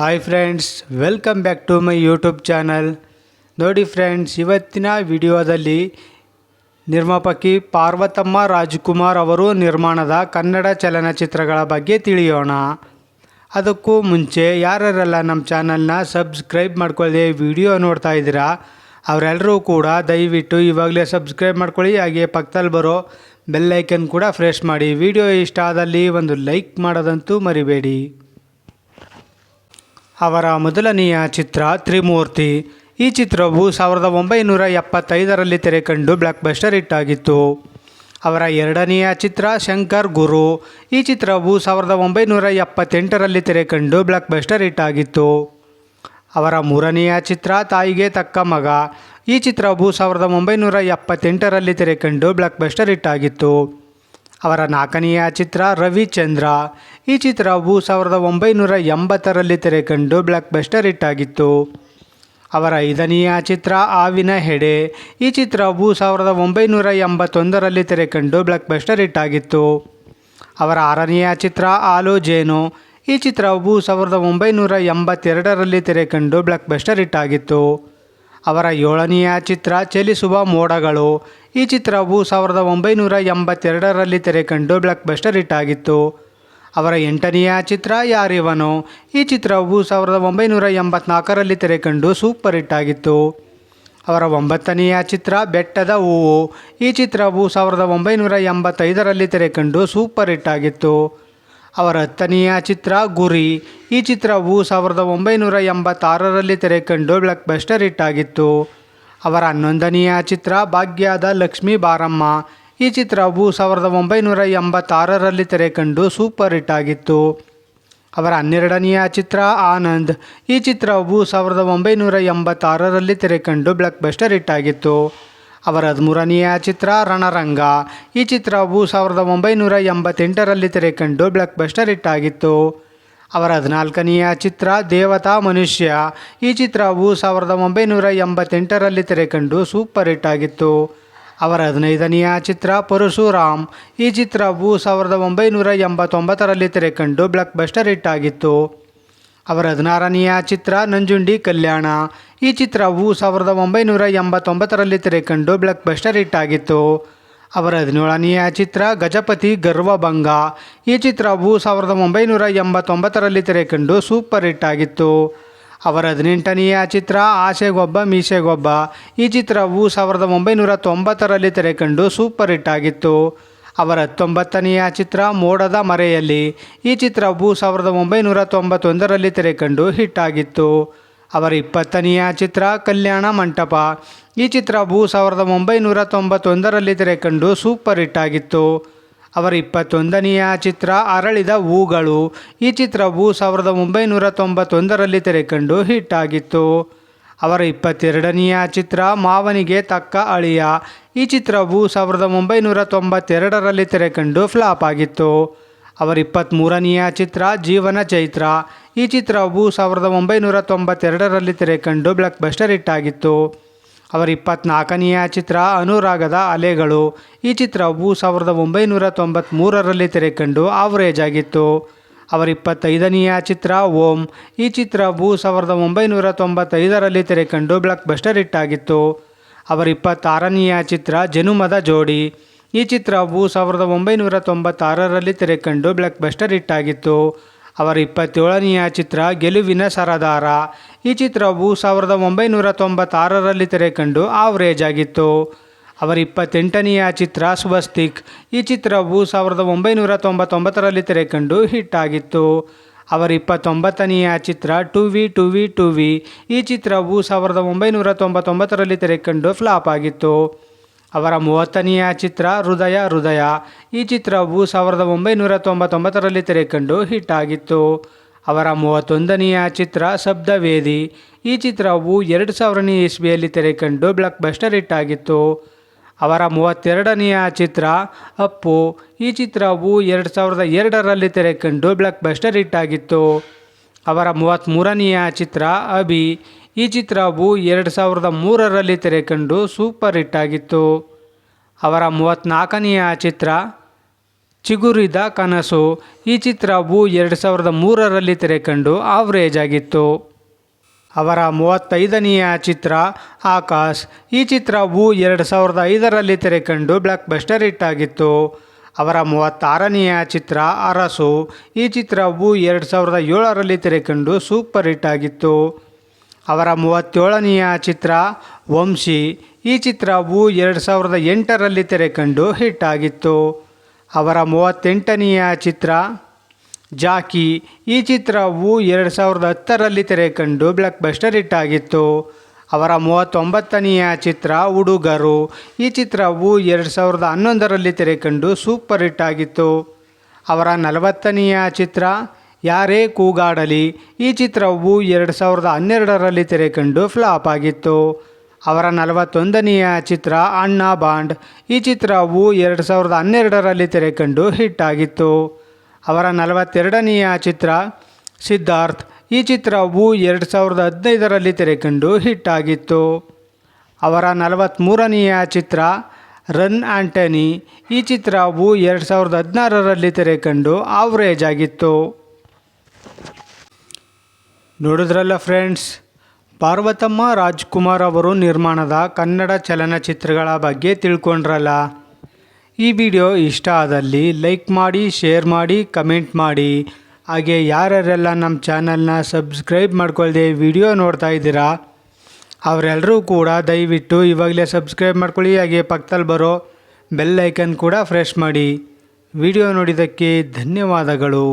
Hi friends welcome back to my YouTube channel ನೋಡಿ friends ಇವತ್ತಿನ ವಿಡಿಯೋದಲ್ಲಿ ನಿರ್ಮಾಪಕಿ ಪಾರ್ವತಮ್ಮ ರಾಜ್ಕುಮಾರ್ ಅವರು ನಿರ್ಮಾಣದ ಕನ್ನಡ ಚಲನಚಿತ್ರಗಳ ಬಗ್ಗೆ ತಿಳಿಯೋಣ. ಅದಕ್ಕೂ ಮುಂಚೆ ಯಾರ್ಯಾರೆಲ್ಲ ನಮ್ಮ ಚಾನಲ್ನ ಸಬ್ಸ್ಕ್ರೈಬ್ ಮಾಡ್ಕೊಳ್ಳಿ ವಿಡಿಯೋ ನೋಡ್ತಾ ಇದ್ದೀರಾ, ಅವರೆಲ್ಲರೂ ಕೂಡ ದಯವಿಟ್ಟು ಇವಾಗಲೇ ಸಬ್ಸ್ಕ್ರೈಬ್ ಮಾಡ್ಕೊಳ್ಳಿ ಹಾಗೆ ಪಕ್ಕದಲ್ಲಿ ಬರೋ ಬೆಲ್ಲೈಕನ್ ಕೂಡ ಫ್ರೆಶ್ ಮಾಡಿ. ವಿಡಿಯೋ ಇಷ್ಟ ಆದಲ್ಲಿ ಒಂದು ಲೈಕ್ ಮಾಡೋದಂತೂ ಮರಿಬೇಡಿ. ಅವರ ಮೊದಲನೆಯ ಚಿತ್ರ ತ್ರಿಮೂರ್ತಿ. ಈ ಚಿತ್ರವು ಸಾವಿರದ ಒಂಬೈನೂರ ಎಪ್ಪತ್ತೈದರಲ್ಲಿ ತೆರೆಕಂಡು ಬ್ಲಾಕ್ ಬಸ್ಟರ್ ಹಿಟ್ ಆಗಿತ್ತು. ಅವರ ಎರಡನೆಯ ಚಿತ್ರ ಶಂಕರ್ ಗುರು. ಈ ಚಿತ್ರವು ಸಾವಿರದ ಒಂಬೈನೂರ ಎಪ್ಪತ್ತೆಂಟರಲ್ಲಿ ತೆರೆಕಂಡು ಬ್ಲಾಕ್ ಬಸ್ಟರ್ ಹಿಟ್ ಆಗಿತ್ತು. ಅವರ ಮೂರನೆಯ ಚಿತ್ರ ತಾಯಿಗೆ ತಕ್ಕ ಮಗ. ಈ ಚಿತ್ರವು ಸಾವಿರದ ಒಂಬೈನೂರ ಎಪ್ಪತ್ತೆಂಟರಲ್ಲಿ ತೆರೆಕಂಡು ಬ್ಲಾಕ್ ಬಸ್ಟರ್ ಹಿಟ್ ಆಗಿತ್ತು. ಅವರ ನಾಲ್ಕನೆಯ ಚಿತ್ರ ರವಿಚಂದ್ರ. ಈ ಚಿತ್ರವು ಸಾವಿರದ ಒಂಬೈನೂರ ಎಂಬತ್ತರಲ್ಲಿ ತೆರೆಕಂಡು ಬ್ಲಾಕ್ ಬಸ್ಟರ್ ಹಿಟ್ ಆಗಿತ್ತು ಅವರ ಐದನೆಯ ಚಿತ್ರ ಆವಿನ ಹೆಡೆ. ಈ ಚಿತ್ರವು ಸಾವಿರದ ಒಂಬೈನೂರ ಎಂಬತ್ತೊಂದರಲ್ಲಿ ತೆರೆಕಂಡು ಬ್ಲಾಕ್ ಬಸ್ಟರ್ ಹಿಟ್ ಆಗಿತ್ತು ಅವರ ಆರನೆಯ ಚಿತ್ರ ಆಲೋ ಜೇನು. ಈ ಚಿತ್ರವು ಸಾವಿರದ ಒಂಬೈನೂರ ಎಂಬತ್ತೆರಡರಲ್ಲಿ ತೆರೆಕಂಡು ಬ್ಲಾಕ್ ಬಸ್ಟರ್ ಹಿಟ್ ಆಗಿತ್ತು ಅವರ ಏಳನೆಯ ಚಿತ್ರ ಚಲಿಸುವ ಮೋಡಗಳು. ಈ ಚಿತ್ರವು ಸಾವಿರದ ಒಂಬೈನೂರ ಎಂಬತ್ತೆರಡರಲ್ಲಿ ತೆರೆಕಂಡು ಬ್ಲಾಕ್ ಬಸ್ಟರ್ ಹಿಟ್ ಆಗಿತ್ತು ಅವರ ಎಂಟನೆಯ ಚಿತ್ರ ಯಾರಿವನು? ಈ ಚಿತ್ರವು ಸಾವಿರದ ಒಂಬೈನೂರ ಎಂಬತ್ನಾಲ್ಕರಲ್ಲಿ ತೆರೆಕಂಡು ಸೂಪರ್ ಹಿಟ್ ಆಗಿತ್ತು. ಅವರ ಒಂಬತ್ತನೆಯ ಚಿತ್ರ ಬೆಟ್ಟದ ಹೂವು. ಈ ಚಿತ್ರವು ಸಾವಿರದ ಒಂಬೈನೂರ ಎಂಬತ್ತೈದರಲ್ಲಿ ತೆರೆಕಂಡು ಸೂಪರ್ ಹಿಟ್ ಆಗಿತ್ತು. ಅವರ ಹತ್ತನೆಯ ಚಿತ್ರ ಗುರಿ. ಈ ಚಿತ್ರವು ಸಾವಿರದ ಒಂಬೈನೂರ ಎಂಬತ್ತಾರರಲ್ಲಿ ತೆರೆಕಂಡು ಬ್ಲಾಕ್ ಬಸ್ಟರ್ ಹಿಟ್ ಆಗಿತ್ತು. ಅವರ ಹನ್ನೊಂದನೆಯ ಚಿತ್ರ ಭಾಗ್ಯದ ಲಕ್ಷ್ಮೀ ಬಾರಮ್ಮ. ಈ ಚಿತ್ರವು ಸಾವಿರದ ಒಂಬೈನೂರ ಎಂಬತ್ತಾರರಲ್ಲಿ ತೆರೆಕಂಡು ಸೂಪರ್ ಹಿಟ್ ಆಗಿತ್ತು. ಅವರ ಹನ್ನೆರಡನೆಯ ಚಿತ್ರ ಆನಂದ್. ಈ ಚಿತ್ರವು ಸಾವಿರದ ಒಂಬೈನೂರ ಎಂಬತ್ತಾರರಲ್ಲಿ ತೆರೆಕಂಡು ಬ್ಲಾಕ್ ಬಸ್ಟರ್ ಹಿಟ್ ಆಗಿತ್ತು. ಅವರ ಹದಿಮೂರನೆಯ ಚಿತ್ರ ರಣರಂಗ. ಈ ಚಿತ್ರವು ಸಾವಿರದ ಒಂಬೈನೂರ ಎಂಬತ್ತೆಂಟರಲ್ಲಿ ತೆರೆಕಂಡು ಬ್ಲಾಕ್ ಬಸ್ಟರ್ ಹಿಟ್ ಆಗಿತ್ತು. ಅವರ ಹದಿನಾಲ್ಕನೆಯ ಚಿತ್ರ ದೇವತಾ ಮನುಷ್ಯ. ಈ ಚಿತ್ರವು ಸಾವಿರದ ಒಂಬೈನೂರ ಎಂಬತ್ತೆಂಟರಲ್ಲಿ ತೆರೆಕಂಡು ಸೂಪರ್ ಹಿಟ್ ಆಗಿತ್ತು. ಅವರ ಹದಿನೈದನೆಯ ಚಿತ್ರ ಪರಶುರಾಮ್. ಈ ಚಿತ್ರವು ಸಾವಿರದ ಒಂಬೈನೂರ ಎಂಬತ್ತೊಂಬತ್ತರಲ್ಲಿ ತೆರೆಕಂಡು ಬ್ಲಾಕ್ ಬಸ್ಟರ್ ಹಿಟ್ ಆಗಿತ್ತು ಅವರ ಹದಿನಾರನೆಯ ಚಿತ್ರ ನಂಜುಂಡಿ ಕಲ್ಯಾಣ. ಈ ಚಿತ್ರವು ಸಾವಿರದ ಒಂಬೈನೂರ ಎಂಬತ್ತೊಂಬತ್ತರಲ್ಲಿ ತೆರೆಕಂಡು ಬ್ಲಾಕ್ ಬಸ್ಟರ್ ಹಿಟ್ ಆಗಿತ್ತು ಅವರ ಹದಿನೇಳನೆಯ ಚಿತ್ರ ಗಜಪತಿ ಗರ್ವಭಂಗ. ಈ ಚಿತ್ರವು ಸಾವಿರದ ಒಂಬೈನೂರ ಎಂಬತ್ತೊಂಬತ್ತರಲ್ಲಿ ತೆರೆಕಂಡು ಸೂಪರ್ ಹಿಟ್ ಆಗಿತ್ತು ಅವರ ಹದಿನೆಂಟನೆಯ ಚಿತ್ರ ಆಸೆಗೊಬ್ಬ, ಮೀಸೆಗೊಬ್ಬ. ಈ ಚಿತ್ರವು ಸಾವಿರದ ಒಂಬೈನೂರ ತೊಂಬತ್ತರಲ್ಲಿ ತೆರೆಕಂಡು ಸೂಪರ್ ಹಿಟ್ ಆಗಿತ್ತು. ಅವರ ಹತ್ತೊಂಬತ್ತನೆಯ ಚಿತ್ರ ಮೋಡದ ಮರೆಯಲ್ಲಿ. ಈ ಚಿತ್ರವು ಸಾವಿರದ ಒಂಬೈನೂರ ತೊಂಬತ್ತೊಂದರಲ್ಲಿ ತೆರೆಕಂಡು ಹಿಟ್ ಆಗಿತ್ತು. ಅವರ ಇಪ್ಪತ್ತನೆಯ ಚಿತ್ರ ಕಲ್ಯಾಣ ಮಂಟಪ. ಈ ಚಿತ್ರವು ಸಾವಿರದ ಒಂಬೈನೂರ ತೊಂಬತ್ತೊಂದರಲ್ಲಿ ತೆರೆಕಂಡು ಸೂಪರ್ ಹಿಟ್ ಆಗಿತ್ತು. ಅವರ ಇಪ್ಪತ್ತೊಂದನೆಯ ಚಿತ್ರ ಅರಳಿದ ಹೂಗಳು. ಈ ಚಿತ್ರವು ಸಾವಿರದ ಒಂಬೈನೂರ ತೊಂಬತ್ತೊಂದರಲ್ಲಿ ತೆರೆಕಂಡು ಹಿಟ್ ಆಗಿತ್ತು. ಅವರ ಇಪ್ಪತ್ತೆರಡನೆಯ ಚಿತ್ರ ಮಾವನಿಗೆ ತಕ್ಕ ಅಳಿಯ. ಈ ಚಿತ್ರವು ಸಾವಿರದ ಒಂಬೈನೂರ ತೊಂಬತ್ತೆರಡರಲ್ಲಿ ತೆರೆಕಂಡು ಫ್ಲಾಪ್ ಆಗಿತ್ತು. ಅವರ ಇಪ್ಪತ್ತ್ಮೂರನೆಯ ಚಿತ್ರ ಜೀವನ ಚೈತ್ರ. ಈ ಚಿತ್ರವು ಸಾವಿರದ ಒಂಬೈನೂರ ತೊಂಬತ್ತೆರಡರಲ್ಲಿ ತೆರೆಕಂಡು ಬ್ಲಾಕ್ ಬಸ್ಟರ್ ಹಿಟ್ ಆಗಿತ್ತು. ಅವರ ಇಪ್ಪತ್ನಾಲ್ಕನೆಯ ಚಿತ್ರ ಅನುರಾಗದ ಅಲೆಗಳು. ಈ ಚಿತ್ರವು ಸಾವಿರದ ಒಂಬೈನೂರ ತೊಂಬತ್ತ್ಮೂರರಲ್ಲಿ ತೆರೆಕಂಡು ಆವರೇಜ್ ಆಗಿತ್ತು. ಅವರ ಇಪ್ಪತ್ತೈದನೆಯ ಚಿತ್ರ ಓಂ. ಈ ಚಿತ್ರವು ಸಾವಿರದ ಒಂಬೈನೂರ ತೊಂಬತ್ತೈದರಲ್ಲಿ ತೆರೆಕಂಡು ಬ್ಲಾಕ್ ಬಸ್ಟರ್ ಹಿಟ್ ಆಗಿತ್ತು. ಅವರ ಇಪ್ಪತ್ತಾರನೆಯ ಚಿತ್ರ ಜನುಮದ ಜೋಡಿ. ಈ ಚಿತ್ರವು ಸಾವಿರದ ಒಂಬೈನೂರ ತೊಂಬತ್ತಾರರಲ್ಲಿ ತೆರೆಕಂಡು ಬ್ಲಾಕ್ ಬಸ್ಟರ್ ಹಿಟ್ ಆಗಿತ್ತು. ಅವರ ಇಪ್ಪತ್ತೇಳನೆಯ ಚಿತ್ರ ಗೆಲುವಿನ ಸರದಾರ. ಈ ಚಿತ್ರವು ಸಾವಿರದ ಒಂಬೈನೂರ ತೊಂಬತ್ತಾರರಲ್ಲಿ ತೆರೆಕಂಡು ಆವರೇಜ್ ಆಗಿತ್ತು. ಅವರ ಇಪ್ಪತ್ತೆಂಟನೆಯ ಚಿತ್ರ ಸ್ವಸ್ತಿಕ್. ಈ ಚಿತ್ರವು ಸಾವಿರದ ಒಂಬೈನೂರ ತೊಂಬತ್ತೊಂಬತ್ತರಲ್ಲಿ ತೆರೆಕಂಡು ಹಿಟ್ ಆಗಿತ್ತು. ಅವರ ಇಪ್ಪತ್ತೊಂಬತ್ತನೆಯ ಚಿತ್ರ Tuvvi Tuvvi Tuvvi ಈ ಚಿತ್ರವು ಸಾವಿರದ ಒಂಬೈನೂರ ತೊಂಬತ್ತೊಂಬತ್ತರಲ್ಲಿ ತೆರೆಕಂಡು ಫ್ಲಾಪ್ ಆಗಿತ್ತು. ಅವರ ಮೂವತ್ತನೆಯ ಚಿತ್ರ ಹೃದಯ ಹೃದಯ. ಈ ಚಿತ್ರವು ಸಾವಿರದ ಒಂಬೈನೂರ ತೊಂಬತ್ತೊಂಬತ್ತರಲ್ಲಿ ತೆರೆಕಂಡು ಹಿಟ್ ಆಗಿತ್ತು. ಅವರ ಮೂವತ್ತೊಂದನೆಯ ಚಿತ್ರ ಶಬ್ದವೇದಿ. ಈ ಚಿತ್ರವು ಎರಡು ಸಾವಿರನೇ ಇಸ್ವಿಯಲ್ಲಿ ತೆರೆಕಂಡು ಬ್ಲಾಕ್ ಬಸ್ಟರ್ ಹಿಟ್ ಆಗಿತ್ತು. ಅವರ ಮೂವತ್ತೆರಡನೆಯ ಚಿತ್ರ ಅಪ್ಪು. ಈ ಚಿತ್ರವು ಎರಡು ಸಾವಿರದ ಎರಡರಲ್ಲಿ ತೆರೆಕಂಡು ಬ್ಲಾಕ್ ಬಸ್ಟರ್ ಹಿಟ್ ಆಗಿತ್ತು. ಅವರ ಮೂವತ್ತ್ಮೂರನೆಯ ಚಿತ್ರ ಅಭಿ ಈ ಚಿತ್ರವು ಎರಡು ಸಾವಿರದ ಮೂರರಲ್ಲಿ ತೆರೆಕಂಡು ಸೂಪರ್ ಹಿಟ್ ಆಗಿತ್ತು. ಅವರ ಮೂವತ್ತ್ನಾಲ್ಕನೆಯ ಚಿತ್ರ ಚಿಗುರಿದ ಕನಸು. ಈ ಚಿತ್ರವು ಎರಡು ಸಾವಿರದ ಮೂರರಲ್ಲಿ ತೆರೆಕಂಡು ಆವ್ರೇಜ್ ಆಗಿತ್ತು. ಅವರ ಮೂವತ್ತೈದನೆಯ ಚಿತ್ರ ಆಕಾಶ್. ಈ ಚಿತ್ರವು ಎರಡು ಸಾವಿರದ ಐದರಲ್ಲಿ ತೆರೆಕಂಡು ಬ್ಲಾಕ್ ಬಸ್ಟರ್ ಹಿಟ್ ಆಗಿತ್ತು. ಅವರ ಮೂವತ್ತಾರನೆಯ ಚಿತ್ರ ಅರಸು. ಈ ಚಿತ್ರವು ಎರಡು ಸಾವಿರದ ಏಳರಲ್ಲಿ ತೆರೆಕಂಡು ಸೂಪರ್ ಹಿಟ್ ಆಗಿತ್ತು. ಅವರ ಮೂವತ್ತೇಳನೆಯ ಚಿತ್ರ ವಂಶಿ. ಈ ಚಿತ್ರವು ಎರಡು ಸಾವಿರದ ಎಂಟರಲ್ಲಿ ತೆರೆಕಂಡು ಹಿಟ್ ಆಗಿತ್ತು. ಅವರ ಮೂವತ್ತೆಂಟನೆಯ ಚಿತ್ರ ಜಾಕಿ. ಈ ಚಿತ್ರವು ಎರಡು ಸಾವಿರದ ಹತ್ತರಲ್ಲಿ ತೆರೆಕಂಡು ಬ್ಲಾಕ್ ಬಸ್ಟರ್ ಹಿಟ್ ಆಗಿತ್ತು. ಅವರ ಮೂವತ್ತೊಂಬತ್ತನೆಯ ಚಿತ್ರ ಹುಡುಗರು ಈ ಚಿತ್ರವು ಎರಡು ಸಾವಿರದ ಹನ್ನೊಂದರಲ್ಲಿ ತೆರೆಕಂಡು ಸೂಪರ್ ಹಿಟ್ ಆಗಿತ್ತು. ಅವರ ನಲವತ್ತನೆಯ ಚಿತ್ರ ಯಾರೇ ಕೂಗಾಡಲಿ, ಈ ಚಿತ್ರವು ಎರಡು ಸಾವಿರದ ಹನ್ನೆರಡರಲ್ಲಿ ತೆರೆಕಂಡು ಫ್ಲಾಪ್ ಆಗಿತ್ತು. ಅವರ ನಲವತ್ತೊಂದನೆಯ ಚಿತ್ರ ಅಣ್ಣ ಬಾಂಡ್, ಈ ಚಿತ್ರವು ಎರಡು ಸಾವಿರದ ಹನ್ನೆರಡರಲ್ಲಿ ತೆರೆಕಂಡು ಹಿಟ್ ಆಗಿತ್ತು. ಅವರ ನಲವತ್ತೆರಡನೆಯ ಚಿತ್ರ ಸಿದ್ಧಾರ್ಥ್, ಈ ಚಿತ್ರವು ಎರಡು ಸಾವಿರದ ಹದಿನೈದರಲ್ಲಿ ತೆರೆಕಂಡು ಹಿಟ್ ಆಗಿತ್ತು. ಅವರ ನಲವತ್ತ್ಮೂರನೆಯ ಚಿತ್ರ ರನ್ ಆಂಟನಿ, ಈ ಚಿತ್ರವು ಎರಡು ಸಾವಿರದ ಹದಿನಾರರಲ್ಲಿ ತೆರೆಕಂಡು ಆವ್ರೇಜ್ ಆಗಿತ್ತು. ನೋಡಿದ್ರಲ್ಲ ಫ್ರೆಂಡ್ಸ್ ಪಾರ್ವತಮ್ಮ ರಾಜ್ಕುಮಾರ್ ಅವರು ನಿರ್ಮಾಣದ ಕನ್ನಡ ಚಲನಚಿತ್ರಗಳ ಬಗ್ಗೆ ತಿಳ್ಕೊಂಡ್ರಲ್ಲ? ಈ ವಿಡಿಯೋ ಇಷ್ಟ ಆದಲ್ಲಿ ಲೈಕ್ ಮಾಡಿ ಶೇರ್ ಮಾಡಿ ಕಮೆಂಟ್ ಮಾಡಿ. ಹಾಗೆ ಯಾರ್ಯಾರೆಲ್ಲ ನಮ್ಮ ಚಾನಲ್ನ ಸಬ್ಸ್ಕ್ರೈಬ್ ಮಾಡ್ಕೊಳ್ದೆ ವಿಡಿಯೋ ನೋಡ್ತಾ ಇದ್ದೀರಾ ಅವರೆಲ್ಲರೂ ಕೂಡ ದಯವಿಟ್ಟು ಇವಾಗಲೇ ಸಬ್ಸ್ಕ್ರೈಬ್ ಮಾಡ್ಕೊಳ್ಳಿ. ಹಾಗೆ ಪಕ್ಕದಲ್ಲಿ ಬರೋ ಬೆಲ್ ಐಕನ್ ಕೂಡ ಫ್ರೆಶ್ ಮಾಡಿ. ವಿಡಿಯೋ ನೋಡಿದ್ದಕ್ಕೆ ಧನ್ಯವಾದಗಳು.